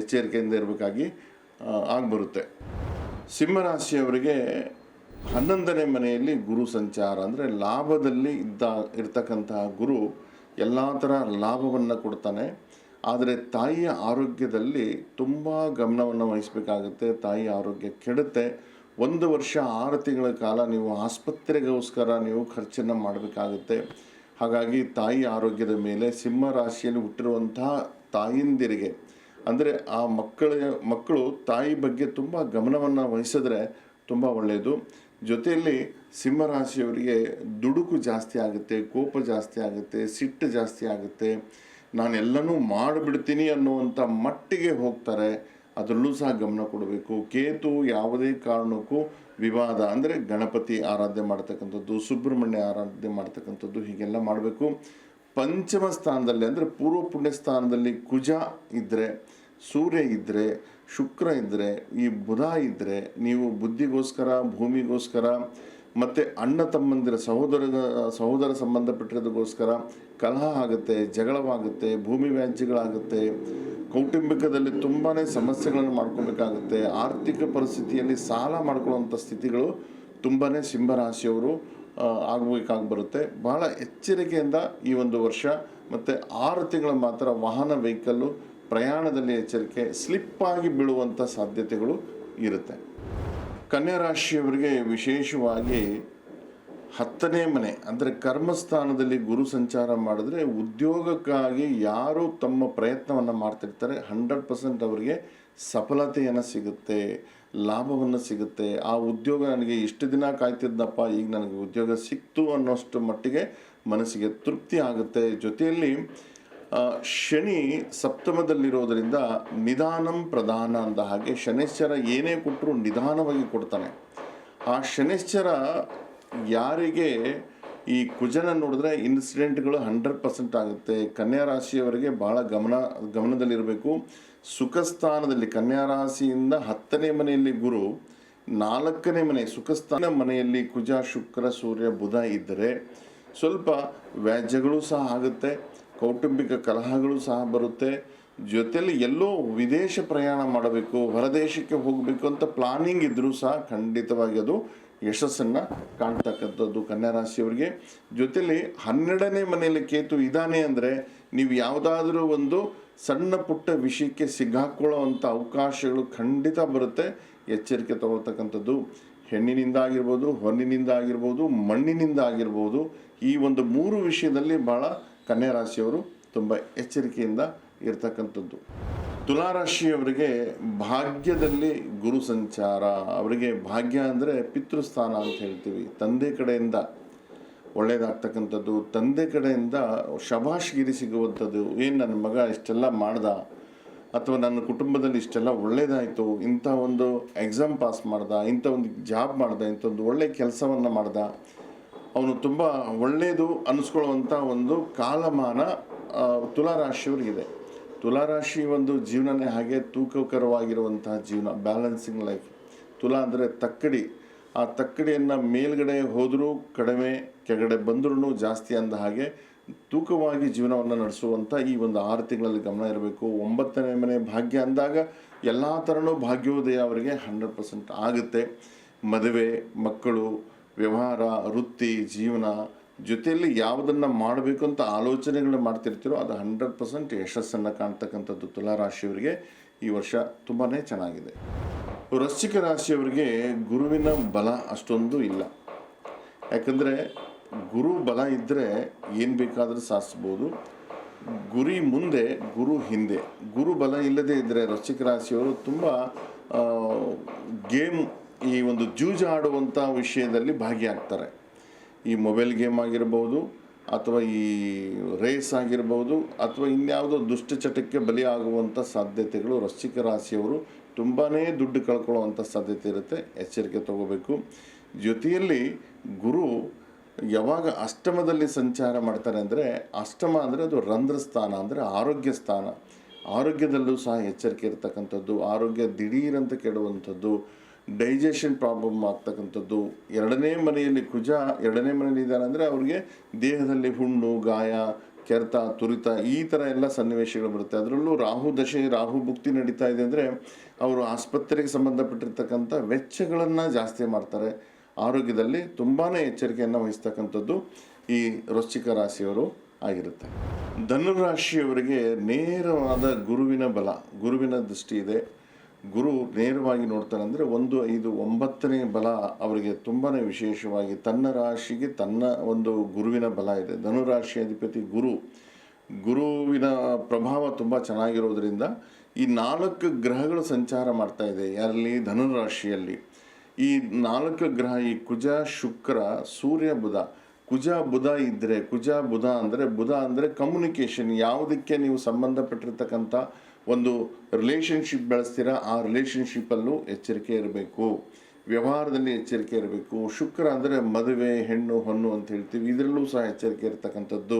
ಎಚ್ಚರಿಕೆಯಿಂದ ಇರಬೇಕಾಗಿ ಆಗ್ಬರುತ್ತೆ. ಸಿಂಹರಾಶಿಯವರಿಗೆ ಹನ್ನೊಂದನೇ ಮನೆಯಲ್ಲಿ ಗುರು ಸಂಚಾರ ಅಂದರೆ ಲಾಭದಲ್ಲಿ ಇದ್ದ, ಇರ್ತಕ್ಕಂತಹ ಗುರು ಎಲ್ಲ ಥರ ಲಾಭವನ್ನು ಕೊಡ್ತಾನೆ. ಆದರೆ ತಾಯಿಯ ಆರೋಗ್ಯದಲ್ಲಿ ತುಂಬ ಗಮನವನ್ನು ವಹಿಸಬೇಕಾಗುತ್ತೆ. ತಾಯಿ ಆರೋಗ್ಯ ಕೆಡುತ್ತೆ. ಒಂದು ವರ್ಷ ಆರು ತಿಂಗಳ ಕಾಲ ನೀವು ಆಸ್ಪತ್ರೆಗೋಸ್ಕರ ನೀವು ಖರ್ಚನ್ನು ಮಾಡಬೇಕಾಗುತ್ತೆ. ಹಾಗಾಗಿ ತಾಯಿ ಆರೋಗ್ಯದ ಮೇಲೆ ಸಿಂಹ ರಾಶಿಯಲ್ಲಿ ಹುಟ್ಟಿರುವಂತಹ ತಾಯಿಂದಿರಿಗೆ, ಅಂದರೆ ಆ ಮಕ್ಕಳ, ಮಕ್ಕಳು ತಾಯಿ ಬಗ್ಗೆ ತುಂಬ ಗಮನವನ್ನು ವಹಿಸಿದ್ರೆ ತುಂಬ ಒಳ್ಳೆಯದು. ಜೊತೆಯಲ್ಲಿ ಸಿಂಹರಾಶಿಯವರಿಗೆ ದುಡುಕು ಜಾಸ್ತಿ ಆಗುತ್ತೆ, ಕೋಪ ಜಾಸ್ತಿ ಆಗುತ್ತೆ, ಸಿಟ್ಟು ಜಾಸ್ತಿ ಆಗುತ್ತೆ. ನಾನೆಲ್ಲನೂ ಮಾಡಿಬಿಡ್ತೀನಿ ಅನ್ನುವಂಥ ಮಟ್ಟಿಗೆ ಹೋಗ್ತಾರೆ, ಅದರಲ್ಲೂ ಸಹ ಗಮನ ಕೊಡಬೇಕು. ಕೇತು ಯಾವುದೇ ಕಾರಣಕ್ಕೂ ವಿವಾದ, ಅಂದರೆ ಗಣಪತಿ ಆರಾಧನೆ ಮಾಡ್ತಕ್ಕಂಥದ್ದು, ಸುಬ್ರಹ್ಮಣ್ಯ ಆರಾಧನೆ ಮಾಡ್ತಕ್ಕಂಥದ್ದು, ಹೀಗೆಲ್ಲ ಮಾಡಬೇಕು. ಪಂಚಮ ಸ್ಥಾನದಲ್ಲಿ, ಅಂದರೆ ಪೂರ್ವ ಪುಣ್ಯ ಸ್ಥಾನದಲ್ಲಿ ಕುಜ ಇದ್ದರೆ ಸೂರ್ಯ ಇದ್ದರೆ ಶುಕ್ರ ಇದ್ದರೆ ಈ ಬುಧ ಇದ್ದರೆ ನೀವು ಬುದ್ಧಿಗೋಸ್ಕರ, ಭೂಮಿಗೋಸ್ಕರ, ಮತ್ತು ಅಣ್ಣ ತಮ್ಮಂದಿರ ಸಹೋದರ ಸಹೋದರ ಸಂಬಂಧಪಟ್ಟಿರೋದಕ್ಕೋಸ್ಕರ ಕಲಹ ಆಗುತ್ತೆ, ಜಗಳವಾಗುತ್ತೆ, ಭೂಮಿ ವ್ಯಾಜ್ಯಗಳಾಗುತ್ತೆ. ಕೌಟುಂಬಿಕದಲ್ಲಿ ತುಂಬಾ ಸಮಸ್ಯೆಗಳನ್ನು ಮಾಡ್ಕೋಬೇಕಾಗುತ್ತೆ ಆರ್ಥಿಕ ಪರಿಸ್ಥಿತಿಯಲ್ಲಿ ಸಾಲ ಮಾಡ್ಕೊಳ್ಳುವಂಥ ಸ್ಥಿತಿಗಳು ತುಂಬಾ ಸಿಂಹರಾಶಿಯವರು ಆಗಬೇಕಾಗಿ ಬರುತ್ತೆ ಬಹಳ ಎಚ್ಚರಿಕೆಯಿಂದ ಈ ಒಂದು ವರ್ಷ ಮತ್ತು ಆರು ತಿಂಗಳ ಮಾತ್ರ ವಾಹನ ವೆಹಿಕಲ್ಲು ಪ್ರಯಾಣದಲ್ಲಿ ಎಚ್ಚರಿಕೆ ಸ್ಲಿಪ್ಪಾಗಿ ಬೀಳುವಂಥ ಸಾಧ್ಯತೆಗಳು ಇರುತ್ತೆ. ಕನ್ಯಾ ರಾಶಿಯವರಿಗೆ ವಿಶೇಷವಾಗಿ ಹತ್ತನೇ ಮನೆ, ಅಂದರೆ ಕರ್ಮಸ್ಥಾನದಲ್ಲಿ ಗುರು ಸಂಚಾರ ಮಾಡಿದ್ರೆ ಉದ್ಯೋಗಕ್ಕಾಗಿ ಯಾರು ತಮ್ಮ ಪ್ರಯತ್ನವನ್ನು ಮಾಡ್ತಿರ್ತಾರೆ, ಹಂಡ್ರೆಡ್ ಪರ್ಸೆಂಟ್ ಅವರಿಗೆ ಸಫಲತೆಯನ್ನು ಸಿಗುತ್ತೆ, ಲಾಭವನ್ನು ಸಿಗುತ್ತೆ. ಆ ಉದ್ಯೋಗ ನನಗೆ ಇಷ್ಟು ದಿನ ಕಾಯ್ತಿದ್ದಪ್ಪ ಈಗ ನನಗೆ ಉದ್ಯೋಗ ಸಿಕ್ತು ಅನ್ನೋಷ್ಟು ಮಟ್ಟಿಗೆ ಮನಸ್ಸಿಗೆ ತೃಪ್ತಿ ಆಗುತ್ತೆ. ಜೊತೆಯಲ್ಲಿ ಶನಿ ಸಪ್ತಮದಲ್ಲಿರೋದರಿಂದ ನಿಧಾನಂ ಪ್ರಧಾನ ಅಂದ ಹಾಗೆ ಶನೇಶ್ವರ ಏನೇ ಕೊಟ್ಟರು ನಿಧಾನವಾಗಿ ಕೊಡ್ತಾನೆ. ಆ ಶನೇಶ್ವರ ಯಾರಿಗೆ ಈ ಕುಜನ ನೋಡಿದ್ರೆ ಇನ್ಸಿಡೆಂಟ್ಗಳು ಹಂಡ್ರೆಡ್ ಪರ್ಸೆಂಟ್ ಆಗುತ್ತೆ. ಕನ್ಯಾ ರಾಶಿಯವರಿಗೆ ಭಾಳ ಗಮನ, ಗಮನದಲ್ಲಿರಬೇಕು. ಸುಖ ಸ್ಥಾನದಲ್ಲಿ ಕನ್ಯಾ ರಾಶಿಯಿಂದ ಹತ್ತನೇ ಮನೆಯಲ್ಲಿ ಗುರು, ನಾಲ್ಕನೇ ಮನೆ, ಸುಖಸ್ಥಾನ ಮನೆಯಲ್ಲಿ ಕುಜ, ಶುಕ್ರ, ಸೂರ್ಯ, ಬುಧ ಇದ್ದರೆ ಸ್ವಲ್ಪ ವ್ಯಾಜ್ಯಗಳು ಸಹ ಆಗುತ್ತೆ. ಕೌಟುಂಬಿಕ ಕಲಹಗಳು ಸಹ ಬರುತ್ತೆ. ಜೊತೆಯಲ್ಲಿ ಎಲ್ಲೋ ವಿದೇಶ ಪ್ರಯಾಣ ಮಾಡಬೇಕು, ಹೊರದೇಶಕ್ಕೆ ಹೋಗಬೇಕು ಅಂತ ಪ್ಲಾನಿಂಗ್ ಇದ್ದರೂ ಸಹ ಖಂಡಿತವಾಗಿ ಅದು ಯಶಸ್ಸನ್ನು ಕಾಣ್ತಕ್ಕಂಥದ್ದು ಕನ್ಯಾ ರಾಶಿಯವರಿಗೆ ಜೊತೆಯಲ್ಲಿ ಹನ್ನೆರಡನೇ ಮನೆಯಲ್ಲಿ ಕೇತು ಇದ್ದಾನೆ ಅಂದರೆ ನೀವು ಯಾವುದಾದ್ರೂ ಒಂದು ಸಣ್ಣ ಪುಟ್ಟ ವಿಷಯಕ್ಕೆ ಸಿಗಾಕೊಳ್ಳೋ ಅವಕಾಶಗಳು ಖಂಡಿತ ಬರುತ್ತೆ. ಎಚ್ಚರಿಕೆ ತಗೋತಕ್ಕಂಥದ್ದು ಹೆಣ್ಣಿನಿಂದ ಆಗಿರ್ಬೋದು, ಹೊನ್ನಿನಿಂದ ಆಗಿರ್ಬೋದು, ಮಣ್ಣಿನಿಂದ ಆಗಿರ್ಬೋದು. ಈ ಒಂದು ಮೂರು ವಿಷಯದಲ್ಲಿ ಭಾಳ ಕನ್ಯಾ ರಾಶಿಯವರು ತುಂಬ ಎಚ್ಚರಿಕೆಯಿಂದ ಇರ್ತಕ್ಕಂಥದ್ದು. ತುಲಾರಾಶಿಯವರಿಗೆ ಭಾಗ್ಯದಲ್ಲಿ ಗುರು ಸಂಚಾರ. ಅವರಿಗೆ ಭಾಗ್ಯ ಅಂದರೆ ಪಿತೃಸ್ಥಾನ ಅಂತ ಹೇಳ್ತೀವಿ. ತಂದೆ ಕಡೆಯಿಂದ ಒಳ್ಳೆಯದಾಗ್ತಕ್ಕಂಥದ್ದು ತಂದೆ ಕಡೆಯಿಂದ ಶಭಾಷ್ಗಿರಿ ಸಿಗುವಂಥದ್ದು. ಏನು ನನ್ನ ಮಗ ಇಷ್ಟೆಲ್ಲ ಮಾಡ್ದ? ಅಥವಾ ನನ್ನ ಕುಟುಂಬದಲ್ಲಿ ಇಷ್ಟೆಲ್ಲ ಒಳ್ಳೇದಾಯಿತು. ಇಂಥ ಒಂದು ಎಕ್ಸಾಮ್ ಪಾಸ್ ಮಾಡ್ದ, ಇಂಥ ಒಂದು ಜಾಬ್ ಮಾಡ್ದ, ಇಂಥ ಒಂದು ಒಳ್ಳೆಯ ಕೆಲಸವನ್ನು ಮಾಡ್ದ. ಅವನು ತುಂಬ ಒಳ್ಳೆಯದು ಅನಿಸ್ಕೊಳ್ಳುವಂಥ ಒಂದು ಕಾಲಮಾನ ತುಲಾರಾಶಿಯವ್ರಿಗಿದೆ. ತುಲಾರಾಶಿ ಒಂದು ಜೀವನನೇ ಹಾಗೆ ತೂಕಕರವಾಗಿರುವಂತಹ ಜೀವನ ಬ್ಯಾಲೆನ್ಸಿಂಗ್ ಲೈಫ್ ತುಲಾ ಅಂದರೆ ತಕ್ಕಡಿ. ಆ ತಕ್ಕಡಿಯನ್ನು ಮೇಲ್ಗಡೆ ಹೋದರೂ ಕಡಿಮೆ, ಕೆಳಗಡೆ ಬಂದರೂ ಜಾಸ್ತಿ ಅಂದ ಹಾಗೆ ತೂಕವಾಗಿ ಜೀವನವನ್ನು ನಡೆಸುವಂಥ ಈ ಒಂದು ಆರು ತಿಂಗಳಲ್ಲಿ ಗಮನ ಇರಬೇಕು. ಒಂಬತ್ತನೇ ಮನೆ ಭಾಗ್ಯ ಅಂದಾಗ ಎಲ್ಲ ಥರನೂ ಭಾಗ್ಯೋದಯ ಅವರಿಗೆ ಹಂಡ್ರೆಡ್ ಪರ್ಸೆಂಟ್ ಆಗುತ್ತೆ. ಮದುವೆ, ಮಕ್ಕಳು, ವ್ಯವಹಾರ, ವೃತ್ತಿ, ಜೀವನ ಜೊತೆಯಲ್ಲಿ ಯಾವುದನ್ನು ಮಾಡಬೇಕು ಅಂತ ಆಲೋಚನೆಗಳು ಮಾಡ್ತಿರ್ತೀರೋ ಅದು ಹಂಡ್ರೆಡ್ ಪರ್ಸೆಂಟ್ ಯಶಸ್ಸನ್ನು ಕಾಣ್ತಕ್ಕಂಥದ್ದು ತುಲಾರಾಶಿಯವರಿಗೆ ಈ ವರ್ಷ ತುಂಬಾ ಚೆನ್ನಾಗಿದೆ. ವೃಶ್ಚಿಕ ರಾಶಿಯವರಿಗೆ ಗುರುವಿನ ಬಲ ಅಷ್ಟೊಂದು ಇಲ್ಲ. ಯಾಕಂದರೆ ಗುರು ಬಲ ಇದ್ದರೆ ಏನು ಬೇಕಾದರೂ ಸಾಧಿಸ್ಬೋದು. ಗುರಿ ಮುಂದೆ, ಗುರು ಹಿಂದೆ. ಗುರು ಬಲ ಇಲ್ಲದೆ ಇದ್ದರೆ ವೃಶ್ಚಿಕ ರಾಶಿಯವರು ತುಂಬ ಗೇಮ್ ಈ ಒಂದು ಜೂಜ ಆಡುವಂಥ ವಿಷಯದಲ್ಲಿ ಭಾಗಿಯಾಗ್ತಾರೆ. ಈ ಮೊಬೈಲ್ ಗೇಮ್ ಆಗಿರ್ಬೋದು ಅಥವಾ ಈ ರೇಸ್ ಆಗಿರ್ಬೋದು ಅಥವಾ ಇನ್ಯಾವುದೋ ದುಷ್ಟಚಟಕ್ಕೆ ಬಲಿಯಾಗುವಂಥ ಸಾಧ್ಯತೆಗಳು ವೃಶ್ಚಿಕ ರಾಶಿಯವರು ತುಂಬಾ ದುಡ್ಡು ಕಳ್ಕೊಳ್ಳುವಂಥ ಸಾಧ್ಯತೆ ಇರುತ್ತೆ. ಎಚ್ಚರಿಕೆ ತಗೋಬೇಕು. ಜೊತೆಯಲ್ಲಿ ಗುರು ಯಾವಾಗ ಅಷ್ಟಮದಲ್ಲಿ ಸಂಚಾರ ಮಾಡ್ತಾರೆ ಅಂದರೆ ಅಷ್ಟಮ ಅಂದರೆ ಅದು ರಂಧ್ರ ಸ್ಥಾನ ಅಂದರೆ ಆರೋಗ್ಯ ಸ್ಥಾನ. ಆರೋಗ್ಯದಲ್ಲೂ ಸಹ ಎಚ್ಚರಿಕೆ ಇರತಕ್ಕಂಥದ್ದು, ಆರೋಗ್ಯ ದಿಢೀರಂತ ಕೆಡುವಂಥದ್ದು ಡೈಜೆಷನ್ ಪ್ರಾಬ್ಲಮ್ ಆಗ್ತಕ್ಕಂಥದ್ದು. ಎರಡನೇ ಮನೆಯಲ್ಲಿ ಕುಜ, ಎರಡನೇ ಮನೆಯಲ್ಲಿ ಇದ್ದಾನೆ ಅಂದರೆ ಅವ್ರಿಗೆ ದೇಹದಲ್ಲಿ ಹುಣ್ಣು, ಗಾಯ, ಕೆರೆತ, ತುರಿತ ಈ ಥರ ಎಲ್ಲ ಸನ್ನಿವೇಶಗಳು ಬರುತ್ತೆ. ಅದರಲ್ಲೂ ರಾಹು ದಶೆ, ರಾಹು ಭುಕ್ತಿ ನಡೀತಾ ಇದೆ ಅಂದರೆ ಅವರು ಆಸ್ಪತ್ರೆಗೆ ಸಂಬಂಧಪಟ್ಟಿರ್ತಕ್ಕಂಥ ವೆಚ್ಚಗಳನ್ನು ಜಾಸ್ತಿ ಮಾಡ್ತಾರೆ. ಆರೋಗ್ಯದಲ್ಲಿ ತುಂಬಾ ಎಚ್ಚರಿಕೆಯನ್ನು ವಹಿಸ್ತಕ್ಕಂಥದ್ದು ಈ ವೃಶ್ಚಿಕ ರಾಶಿಯವರು ಆಗಿರುತ್ತೆ. ಧನುರಾಶಿಯವರಿಗೆ ನೇರವಾದ ಗುರುವಿನ ಬಲ, ಗುರುವಿನ ದೃಷ್ಟಿ ಇದೆ. ಗುರು ನೇರವಾಗಿ ನೋಡ್ತಾರೆ ಅಂದರೆ ಒಂದು ಐದು ಒಂಬತ್ತನೇ ಬಲ ಅವರಿಗೆ ತುಂಬಾ ವಿಶೇಷವಾಗಿ ತನ್ನ ರಾಶಿಗೆ ತನ್ನ ಒಂದು ಗುರುವಿನ ಬಲ ಇದೆ. ಧನುರಾಶಿ ಅಧಿಪತಿ ಗುರು. ಗುರುವಿನ ಪ್ರಭಾವ ತುಂಬ ಚೆನ್ನಾಗಿರೋದ್ರಿಂದ ಈ ನಾಲ್ಕು ಗ್ರಹಗಳು ಸಂಚಾರ ಮಾಡ್ತಾ ಇದೆ. ಯಾರಲ್ಲಿ? ಧನುರಾಶಿಯಲ್ಲಿ. ಈ ನಾಲ್ಕು ಗ್ರಹ, ಈ ಕುಜ, ಶುಕ್ರ, ಸೂರ್ಯ, ಬುಧ. ಕುಜ, ಬುಧ ಇದ್ದರೆ ಕುಜ, ಬುಧ ಅಂದರೆ ಬುಧ ಅಂದರೆ ಕಮ್ಯುನಿಕೇಷನ್ ಯಾವುದಕ್ಕೆ ನೀವು ಸಂಬಂಧಪಟ್ಟಿರ್ತಕ್ಕಂಥ ಒಂದು ರಿಲೇಷನ್ಶಿಪ್ ಬೆಳೆಸ್ತೀರಾ, ಆ ರಿಲೇಷನ್ಶಿಪ್ಪಲ್ಲೂ ಎಚ್ಚರಿಕೆ ಇರಬೇಕು. ವ್ಯವಹಾರದಲ್ಲಿ ಎಚ್ಚರಿಕೆ ಇರಬೇಕು. ಶುಕ್ರ ಅಂದರೆ ಮದುವೆ, ಹೆಣ್ಣು, ಹೊನ್ನು ಅಂತ ಹೇಳ್ತೀವಿ. ಇದರಲ್ಲೂ ಸಹ ಎಚ್ಚರಿಕೆ ಇರತಕ್ಕಂಥದ್ದು.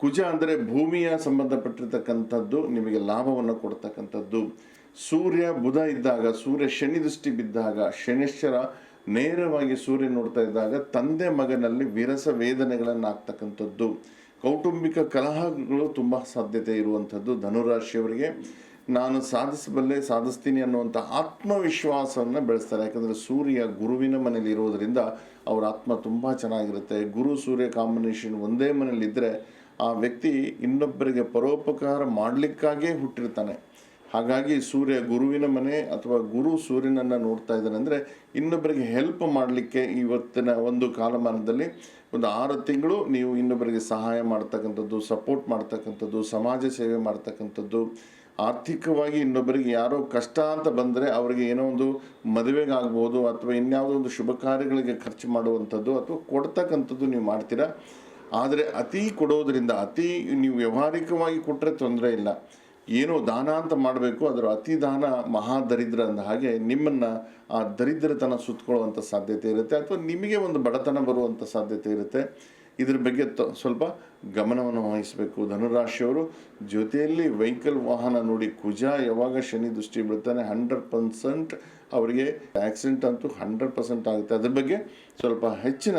ಕುಜ ಅಂದರೆ ಭೂಮಿಯ ಸಂಬಂಧಪಟ್ಟಿರ್ತಕ್ಕಂಥದ್ದು, ನಿಮಗೆ ಲಾಭವನ್ನು ಕೊಡ್ತಕ್ಕಂಥದ್ದು. ಸೂರ್ಯ, ಬುಧ ಇದ್ದಾಗ, ಸೂರ್ಯ ಶನಿ ದೃಷ್ಟಿ ಬಿದ್ದಾಗ, ಶನಿಶ್ಚರ ನೇರವಾಗಿ ಸೂರ್ಯ ನೋಡ್ತಾ ಇದ್ದಾಗ, ತಂದೆ ಮಗನಲ್ಲಿ ವಿರಸ ವೇದನೆಗಳನ್ನು ಆಗ್ತಕ್ಕಂಥದ್ದು ಕೌಟುಂಬಿಕ ಕಲಹಗಳು ತುಂಬ ಸಾಧ್ಯತೆ ಇರುವಂಥದ್ದು ಧನುರಾಶಿಯವರಿಗೆ. ನಾನು ಸಾಧಿಸಬಲ್ಲೆ, ಸಾಧಿಸ್ತೀನಿ ಅನ್ನುವಂಥ ಆತ್ಮವಿಶ್ವಾಸವನ್ನು ಬೆಳೆಸ್ತಾರೆ. ಯಾಕಂದರೆ ಸೂರ್ಯ ಗುರುವಿನ ಮನೇಲಿ ಇರೋದರಿಂದ ಅವರ ಆತ್ಮ ತುಂಬ ಚೆನ್ನಾಗಿರುತ್ತೆ. ಗುರು ಸೂರ್ಯ ಕಾಂಬಿನೇಷನ್ ಒಂದೇ ಮನೇಲಿದ್ದರೆ ಆ ವ್ಯಕ್ತಿ ಇನ್ನೊಬ್ಬರಿಗೆ ಪರೋಪಕಾರ ಮಾಡಲಿಕ್ಕಾಗೇ ಹುಟ್ಟಿರ್ತಾನೆ. ಹಾಗಾಗಿ ಸೂರ್ಯ ಗುರುವಿನ ಮನೆ ಅಥವಾ ಗುರು ಸೂರ್ಯನನ್ನು ನೋಡ್ತಾ ಇದ್ದಾನೆ ಅಂದರೆ ಇನ್ನೊಬ್ಬರಿಗೆ ಹೆಲ್ಪ್ ಮಾಡಲಿಕ್ಕೆ ಇವತ್ತಿನ ಒಂದು ಕಾಲಮಾನದಲ್ಲಿ ಒಂದು ಆರು ತಿಂಗಳು ನೀವು ಇನ್ನೊಬ್ಬರಿಗೆ ಸಹಾಯ ಮಾಡ್ತಕ್ಕಂಥದ್ದು ಸಪೋರ್ಟ್ ಮಾಡ್ತಕ್ಕಂಥದ್ದು, ಸಮಾಜ ಸೇವೆ ಮಾಡ್ತಕ್ಕಂಥದ್ದು, ಆರ್ಥಿಕವಾಗಿ ಇನ್ನೊಬ್ಬರಿಗೆ ಯಾರೋ ಕಷ್ಟ ಅಂತ ಬಂದರೆ ಅವರಿಗೆ ಏನೋ ಒಂದು ಮದುವೆಗಾಗ್ಬೋದು ಅಥವಾ ಇನ್ಯಾವುದೋ ಒಂದು ಶುಭ ಕಾರ್ಯಗಳಿಗೆ ಖರ್ಚು ಮಾಡುವಂಥದ್ದು ಅಥವಾ ಕೊಡ್ತಕ್ಕಂಥದ್ದು ನೀವು ಮಾಡ್ತೀರಾ? ಆದರೆ ಅತಿ ಕೊಡೋದರಿಂದ, ಅತಿ ನೀವು ವ್ಯವಹಾರಿಕವಾಗಿ ಕೊಟ್ಟರೆ ತೊಂದರೆ ಇಲ್ಲ. ಏನೋ ದಾನ ಅಂತ ಮಾಡಬೇಕು ಅದರ ಅತಿ ದಾನ ಮಹಾ ದರಿದ್ರ ಅಂದ ಹಾಗೆ ನಿಮ್ಮನ್ನು ಆ ದರಿದ್ರತನ ಸುತ್ತಕೊಳ್ಳುವಂಥ ಸಾಧ್ಯತೆ ಇರುತ್ತೆ, ಅಥವಾ ನಿಮಗೆ ಒಂದು ಬಡತನ ಬರುವಂಥ ಸಾಧ್ಯತೆ ಇರುತ್ತೆ. ಇದ್ರ ಬಗ್ಗೆ ತ, ಸ್ವಲ್ಪ ಗಮನವನ್ನು ವಹಿಸಬೇಕು. ಧನುರಾಶಿಯವರು, ಜೊತೆಯಲ್ಲಿ ವೆಹಿಕಲ್ ವಾಹನ ನೋಡಿ, ಕುಜ ಯಾವಾಗ ಶನಿ ದೃಷ್ಟಿ ಬೀಳ್ತಾನೆ, ಹಂಡ್ರೆಡ್ ಪರ್ಸೆಂಟ್ ಅವರಿಗೆ ಆಕ್ಸಿಡೆಂಟ್ ಅಂತೂ ಹಂಡ್ರೆಡ್ ಪರ್ಸೆಂಟ್ ಆಗುತ್ತೆ. ಅದ್ರ ಬಗ್ಗೆ ಸ್ವಲ್ಪ ಹೆಚ್ಚಿನ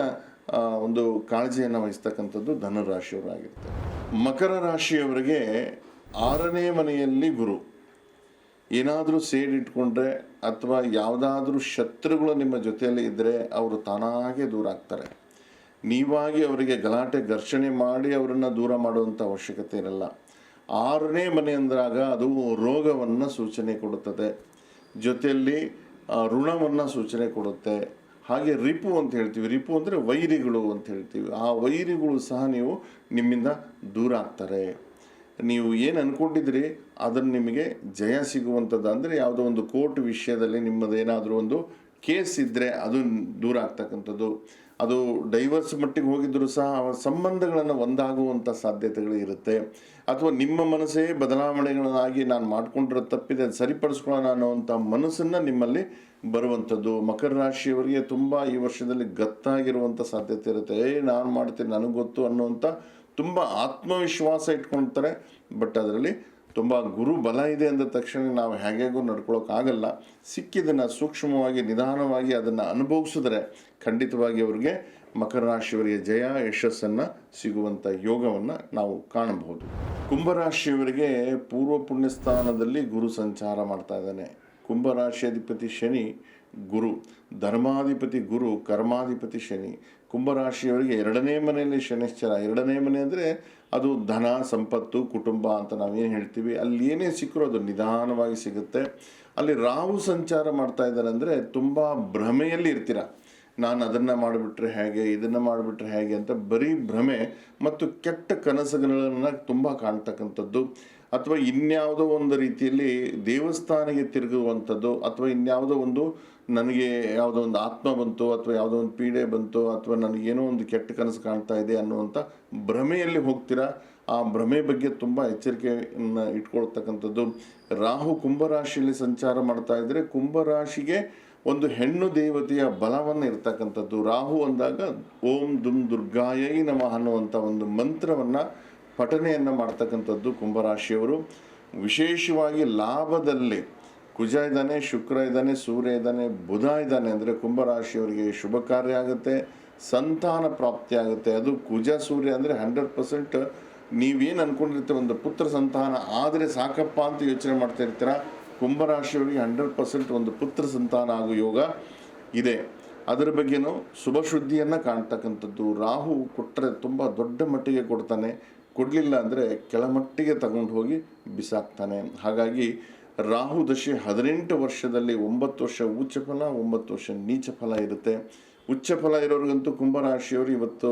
ಒಂದು ಕಾಳಜಿಯನ್ನು ವಹಿಸ್ತಕ್ಕಂಥದ್ದು ಧನುರಾಶಿಯವರಾಗಿರ್ತಾರೆ. ಮಕರ ರಾಶಿಯವರಿಗೆ ಆರನೇ ಮನೆಯಲ್ಲಿ ಗುರು. ಏನಾದರೂ ಸೇಡಿಟ್ಕೊಂಡ್ರೆ ಅಥವಾ ಯಾವುದಾದ್ರೂ ಶತ್ರುಗಳು ನಿಮ್ಮ ಜೊತೆಯಲ್ಲಿ ಇದ್ದರೆ ಅವರು ತಾನಾಗೆ ದೂರ ಆಗ್ತಾರೆ. ನೀವಾಗಿ ಅವರಿಗೆ ಗಲಾಟೆ, ಘರ್ಷಣೆ ಮಾಡಿ ಅವರನ್ನು ದೂರ ಮಾಡುವಂಥ ಅವಶ್ಯಕತೆ ಇರಲ್ಲ. ಆರನೇ ಮನೆ ಅಂದಾಗ ಅದು ರೋಗವನ್ನು ಸೂಚನೆ ಕೊಡುತ್ತದೆ. ಜೊತೆಯಲ್ಲಿ ಋಣವನ್ನು ಸೂಚನೆ ಕೊಡುತ್ತೆ. ಹಾಗೆ ರಿಪು ಅಂತ ಹೇಳ್ತೀವಿ. ರಿಪು ಅಂದರೆ ವೈರಿಗಳು ಅಂತ ಹೇಳ್ತೀವಿ. ಆ ವೈರಿಗಳು ಸಹ ನೀವು ನಿಮ್ಮಿಂದ ದೂರ ಆಗ್ತಾರೆ. ನೀವು ಏನು ಅಂದ್ಕೊಂಡಿದ್ರಿ ಅದನ್ನು ನಿಮಗೆ ಜಯ ಸಿಗುವಂಥದ್ದು. ಅಂದರೆ ಯಾವುದೋ ಒಂದು ಕೋರ್ಟ್ ವಿಷಯದಲ್ಲಿ ನಿಮ್ಮದೇನಾದರೂ ಒಂದು ಕೇಸ್ ಇದ್ದರೆ ಅದು ದೂರ ಆಗ್ತಕ್ಕಂಥದ್ದು. ಅದು ಡೈವರ್ಸ್ ಮಟ್ಟಿಗೆ ಹೋಗಿದ್ದರೂ ಸಹ ಅವರ ಸಂಬಂಧಗಳನ್ನು ಒಂದಾಗುವಂಥ ಸಾಧ್ಯತೆಗಳು ಇರುತ್ತೆ. ಅಥವಾ ನಿಮ್ಮ ಮನಸ್ಸೇ ಬದಲಾವಣೆಗಳನ್ನಾಗಿ ನಾನು ಮಾಡಿಕೊಂಡಿರೋ ತಪ್ಪಿದೆ, ಅದು ಸರಿಪಡಿಸ್ಕೊಳ್ಳೋಣ ಅನ್ನೋವಂಥ ಮನಸ್ಸನ್ನು ನಿಮ್ಮಲ್ಲಿ ಬರುವಂಥದ್ದು. ಮಕರ ರಾಶಿಯವರಿಗೆ ತುಂಬ ಈ ವರ್ಷದಲ್ಲಿ ಗತ್ತಾಗಿರುವಂಥ ಸಾಧ್ಯತೆ ಇರುತ್ತೆ. ಏ, ನಾನು ಮಾಡ್ತೀನಿ, ನನಗೆ ಗೊತ್ತು ಅನ್ನುವಂಥ ತುಂಬ ಆತ್ಮವಿಶ್ವಾಸ ಇಟ್ಕೊಳ್ತಾರೆ ಬಟ್ ಅದರಲ್ಲಿ ತುಂಬ ಗುರು ಬಲ ಇದೆ ಅಂದ ತಕ್ಷಣ ನಾವು ಹೇಗೇಗೂ ನಡ್ಕೊಳೋಕ್ಕಾಗಲ್ಲ ಸಿಕ್ಕಿದ್ದನ್ನು ಸೂಕ್ಷ್ಮವಾಗಿ, ನಿಧಾನವಾಗಿ ಅದನ್ನು ಅನುಭವಿಸಿದ್ರೆ ಖಂಡಿತವಾಗಿ ಅವರಿಗೆ ಮಕರ ರಾಶಿಯವರಿಗೆ ಜಯ, ಯಶಸ್ಸನ್ನು ಸಿಗುವಂಥ ಯೋಗವನ್ನು ನಾವು ಕಾಣಬಹುದು. ಕುಂಭರಾಶಿಯವರಿಗೆ ಪೂರ್ವ ಪುಣ್ಯ ಸ್ಥಾನದಲ್ಲಿ ಗುರು ಸಂಚಾರ ಮಾಡ್ತಾ ಇದ್ದಾನೆ. ಕುಂಭರಾಶಿ ಅಧಿಪತಿ ಶನಿ ಗುರು, ಧರ್ಮಾಧಿಪತಿ ಗುರು, ಕರ್ಮಾಧಿಪತಿ ಶನಿ. ಕುಂಭರಾಶಿಯವರಿಗೆ ಎರಡನೇ ಮನೆಯಲ್ಲಿ ಶನಿಶ್ಚರ. ಎರಡನೇ ಮನೆ ಅಂದರೆ ಅದು ಧನ, ಸಂಪತ್ತು, ಕುಟುಂಬ ಅಂತ ನಾವೇನು ಹೇಳ್ತೀವಿ. ಅಲ್ಲಿ ಏನೇ ಸಿಕ್ಕರೂ ಅದು ನಿಧಾನವಾಗಿ ಸಿಗುತ್ತೆ. ಅಲ್ಲಿ ರಾಹು ಸಂಚಾರ ಮಾಡ್ತಾ ಇದ್ದಾರೆ ಅಂದರೆ ತುಂಬ ಭ್ರಮೆಯಲ್ಲಿ ಇರ್ತೀರ. ನಾನು ಅದನ್ನು ಮಾಡಿಬಿಟ್ರೆ ಹೇಗೆ, ಇದನ್ನು ಮಾಡಿಬಿಟ್ರೆ ಹೇಗೆ ಅಂತ ಬರೀ ಭ್ರಮೆ ಮತ್ತು ಕೆಟ್ಟ ಕನಸುಗಳನ್ನು ತುಂಬ ಕಾಣ್ತಕ್ಕಂಥದ್ದು. ಅಥವಾ ಇನ್ಯಾವುದೋ ಒಂದು ರೀತಿಯಲ್ಲಿ ದೇವಸ್ಥಾನಕ್ಕೆ ತಿರುಗುವಂಥದ್ದು ಅಥವಾ ಇನ್ಯಾವುದೋ ಒಂದು ನನಗೆ ಯಾವುದೋ ಒಂದು ಆತ್ಮ ಬಂತು ಅಥವಾ ಯಾವುದೋ ಒಂದು ಪೀಡೆ ಬಂತು ಅಥವಾ ನನಗೇನೋ ಒಂದು ಕೆಟ್ಟ ಕನಸು ಕಾಣ್ತಾ ಇದೆ ಅನ್ನುವಂಥ ಭ್ರಮೆಯಲ್ಲಿ ಹೋಗ್ತೀರಾ? ಆ ಭ್ರಮೆ ಬಗ್ಗೆ ತುಂಬ ಎಚ್ಚರಿಕೆಯನ್ನು ಇಟ್ಕೊಳ್ತಕ್ಕಂಥದ್ದು. ರಾಹು ಕುಂಭರಾಶಿಯಲ್ಲಿ ಸಂಚಾರ ಮಾಡ್ತಾ ಇದ್ದರೆ ಕುಂಭರಾಶಿಗೆ ಒಂದು ಹೆಣ್ಣು ದೇವತೆಯ ಬಲವನ್ನು ಇರ್ತಕ್ಕಂಥದ್ದು. ರಾಹು ಅಂದಾಗ ಓಂ ದುಮ್ ದುರ್ಗಾಯೈ ನಮಃ ಅನ್ನುವಂಥ ಒಂದು ಮಂತ್ರವನ್ನು ಪಠನೆಯನ್ನು ಮಾಡ್ತಕ್ಕಂಥದ್ದು ಕುಂಭರಾಶಿಯವರು. ವಿಶೇಷವಾಗಿ ಲಾಭದಲ್ಲಿ ಕುಜ ಇದ್ದಾನೆ, ಶುಕ್ರ ಇದ್ದಾನೆ, ಸೂರ್ಯ ಇದ್ದಾನೆ, ಬುಧ ಇದ್ದಾನೆ ಅಂದರೆ ಕುಂಭರಾಶಿಯವರಿಗೆ ಶುಭ ಕಾರ್ಯ ಆಗುತ್ತೆ, ಸಂತಾನ ಪ್ರಾಪ್ತಿ ಆಗುತ್ತೆ. ಅದು ಕುಜ, ಸೂರ್ಯ ಅಂದರೆ ಹಂಡ್ರೆಡ್ ಪರ್ಸೆಂಟ್ ನೀವೇನು ಅಂದ್ಕೊಂಡಿರ್ತೀರ ಒಂದು ಪುತ್ರ ಸಂತಾನ ಆದರೆ ಸಾಕಪ್ಪ ಅಂತ ಯೋಚನೆ ಮಾಡ್ತಾ ಇರ್ತೀರ? ಕುಂಭರಾಶಿಯವರಿಗೆ ಹಂಡ್ರೆಡ್ ಪರ್ಸೆಂಟ್ ಒಂದು ಪುತ್ರ ಸಂತಾನ ಆಗೋ ಯೋಗ ಇದೆ. ಅದರ ಬಗ್ಗೆನೂ ಶುಭ ಶುದ್ಧಿಯನ್ನು ಕಾಣ್ತಕ್ಕಂಥದ್ದು. ರಾಹು ಕೊಟ್ಟರೆ ತುಂಬ ದೊಡ್ಡ ಮಟ್ಟಿಗೆ ಕೊಡ್ತಾನೆ. ಕೊಡಲಿಲ್ಲ ಅಂದರೆ ಕೆಳಮಟ್ಟಿಗೆ ತಗೊಂಡು ಹೋಗಿ ಬಿಸಾಕ್ತಾನೆ. ಹಾಗಾಗಿ ರಾಹು ದಶೆ ಹದಿನೆಂಟು ವರ್ಷದಲ್ಲಿ ಒಂಬತ್ತು ವರ್ಷ ಉಚ್ಚ ಫಲ ಒಂಬತ್ತು ವರ್ಷ ನೀಚ ಫಲ ಇರುತ್ತೆ. ಉಚ್ಚ ಫಲ ಇರೋರಿಗಂತೂ ಕುಂಭರಾಶಿಯವರು ಇವತ್ತು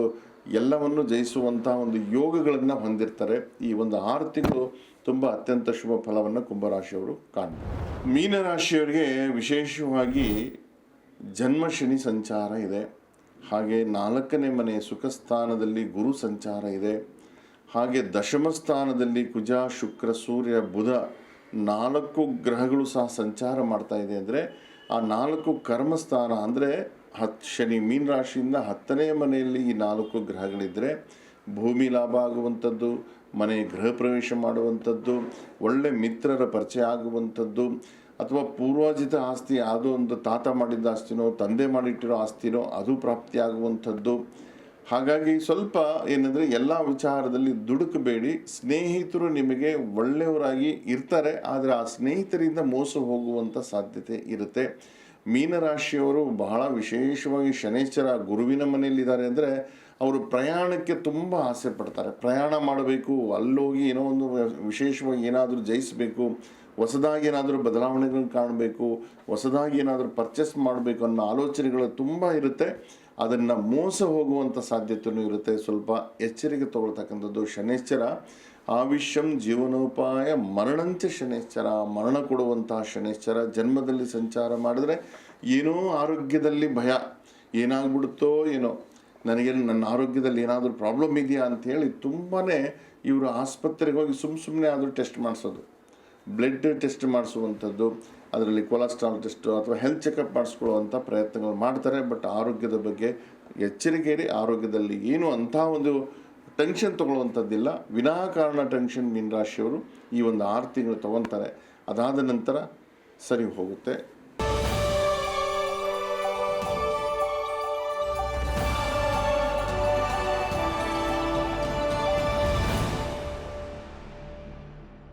ಎಲ್ಲವನ್ನು ಜಯಿಸುವಂಥ ಒಂದು ಯೋಗಗಳನ್ನು ಹೊಂದಿರ್ತಾರೆ. ಈ ಒಂದು ಆರು ತಿಂಗಳು ತುಂಬ ಅತ್ಯಂತ ಶುಭ ಫಲವನ್ನು ಕುಂಭರಾಶಿಯವರು ಕಾಣ್ತಾರೆ ಮೀನರಾಶಿಯವರಿಗೆ ವಿಶೇಷವಾಗಿ ಜನ್ಮ ಶನಿ ಸಂಚಾರ ಇದೆ. ಹಾಗೆ ನಾಲ್ಕನೇ ಮನೆ ಸುಖಸ್ಥಾನದಲ್ಲಿ ಗುರು ಸಂಚಾರ ಇದೆ. ಹಾಗೆ ದಶಮ ಸ್ಥಾನದಲ್ಲಿ ಕುಜ, ಶುಕ್ರ, ಸೂರ್ಯ, ಬುಧ ನಾಲ್ಕು ಗ್ರಹಗಳು ಸಹ ಸಂಚಾರ ಮಾಡ್ತಾ ಇದೆ ಅಂದರೆ ಆ ನಾಲ್ಕು ಕರ್ಮಸ್ಥಾನ ಅಂದರೆ ಹತ್ ಶನಿ ಮೀನ ರಾಶಿಯಿಂದ ಹತ್ತನೇ ಮನೆಯಲ್ಲಿ ಈ ನಾಲ್ಕು ಗ್ರಹಗಳಿದ್ದರೆ ಭೂಮಿ ಲಾಭ ಆಗುವಂಥದ್ದು, ಮನೆ ಗೃಹ ಪ್ರವೇಶ ಮಾಡುವಂಥದ್ದು, ಒಳ್ಳೆ ಮಿತ್ರರ ಪರಿಚಯ ಆಗುವಂಥದ್ದು, ಅಥವಾ ಪೂರ್ವಾಜಿತ ಆಸ್ತಿ ಯಾವುದೋ ಒಂದು ತಾತ ಮಾಡಿದ್ದ ಆಸ್ತಿನೋ, ತಂದೆ ಮಾಡಿಟ್ಟಿರೋ ಆಸ್ತಿನೋ, ಅದು ಪ್ರಾಪ್ತಿಯಾಗುವಂಥದ್ದು ಹಾಗಾಗಿ ಸ್ವಲ್ಪ ಏನಂದರೆ ಎಲ್ಲ ವಿಚಾರದಲ್ಲಿ ದುಡುಕಬೇಡಿ. ಸ್ನೇಹಿತರು ನಿಮಗೆ ಒಳ್ಳೆಯವರಾಗಿ ಇರ್ತಾರೆ, ಆದರೆ ಆ ಸ್ನೇಹಿತರಿಂದ ಮೋಸ ಹೋಗುವಂಥ ಸಾಧ್ಯತೆ ಇರುತ್ತೆ. ಮೀನರಾಶಿಯವರು ಬಹಳ ವಿಶೇಷವಾಗಿ ಶನೇಶ್ವರ ಗುರುವಿನ ಮನೆಯಲ್ಲಿದ್ದಾರೆ ಅಂದರೆ ಅವರು ಪ್ರಯಾಣಕ್ಕೆ ತುಂಬ ಆಸೆ ಪಡ್ತಾರೆ. ಪ್ರಯಾಣ ಮಾಡಬೇಕು, ಅಲ್ಲೋಗಿ ಏನೋ ಒಂದು ವಿಶೇಷವಾಗಿ ಏನಾದರೂ ಜಯಿಸಬೇಕು, ಹೊಸದಾಗಿ ಏನಾದರೂ ಬದಲಾವಣೆಗಳನ್ನ ಕಾಣಬೇಕು, ಹೊಸದಾಗಿ ಏನಾದರೂ ಪರ್ಚೇಸ್ ಮಾಡಬೇಕು ಅನ್ನೋ ಆಲೋಚನೆಗಳು ತುಂಬ ಇರುತ್ತೆ. ಅದನ್ನು ಮೋಸ ಹೋಗುವಂಥ ಸಾಧ್ಯತೆಯೂ ಇರುತ್ತೆ. ಸ್ವಲ್ಪ ಎಚ್ಚರಿಕೆ ತಗೊಳ್ತಕ್ಕಂಥದ್ದು ಶನೇಶ್ಚರ. ಆವಿಷ್ಯಂ ಜೀವನೋಪಾಯ ಮರಣಂಚ ಶನೇಶ್ಚರ. ಮರಣ ಕೊಡುವಂತಹ ಶನೇಶ್ಚರ. ಜನ್ಮದಲ್ಲಿ ಸಂಚಾರ ಮಾಡಿದ್ರೆ ಏನೋ ಆರೋಗ್ಯದಲ್ಲಿ ಭಯ. ಏನಾಗ್ಬಿಡುತ್ತೋ ಏನೋ. ನನಗೆ ನನ್ನ ಆರೋಗ್ಯದಲ್ಲಿ ಏನಾದರೂ ಪ್ರಾಬ್ಲಮ್ ಇದೆಯಾ ಅಂಥೇಳಿ ತುಂಬಾ ಇವರು ಆಸ್ಪತ್ರೆಗೆ ಹೋಗಿ ಸುಮ್ಮ ಸುಮ್ಮನೆ ಆದರೂ ಟೆಸ್ಟ್ ಮಾಡಿಸೋದು. ಬ್ಲಡ್ ಟೆಸ್ಟ್ ಮಾಡಿಸುವಂಥದ್ದು. ಅದರಲ್ಲಿ ಕೊಲೆಸ್ಟ್ರಾಲ್ ಟೆಸ್ಟು ಅಥವಾ ಹೆಲ್ತ್ ಚೆಕಪ್ ಮಾಡಿಸ್ಕೊಳ್ಳುವಂಥ ಪ್ರಯತ್ನಗಳು ಮಾಡ್ತಾರೆ. ಬಟ್ ಆರೋಗ್ಯದ ಬಗ್ಗೆ ಎಚ್ಚರಿಕೆ ಇರಿ ಆರೋಗ್ಯದಲ್ಲಿ ಏನು ಅಂಥ ಒಂದು ಟೆನ್ಷನ್ ತೊಗೊಳ್ಳುವಂಥದ್ದಿಲ್ಲ. ವಿನಾಕಾರಣ ಟೆನ್ಷನ್ ಮೀನ ರಾಶಿಯವರು ಈ ಒಂದು ಆರು ತಿಂಗಳು ತೊಗೊತಾರೆ ಅದಾದ ನಂತರ ಸರಿ ಹೋಗುತ್ತೆ.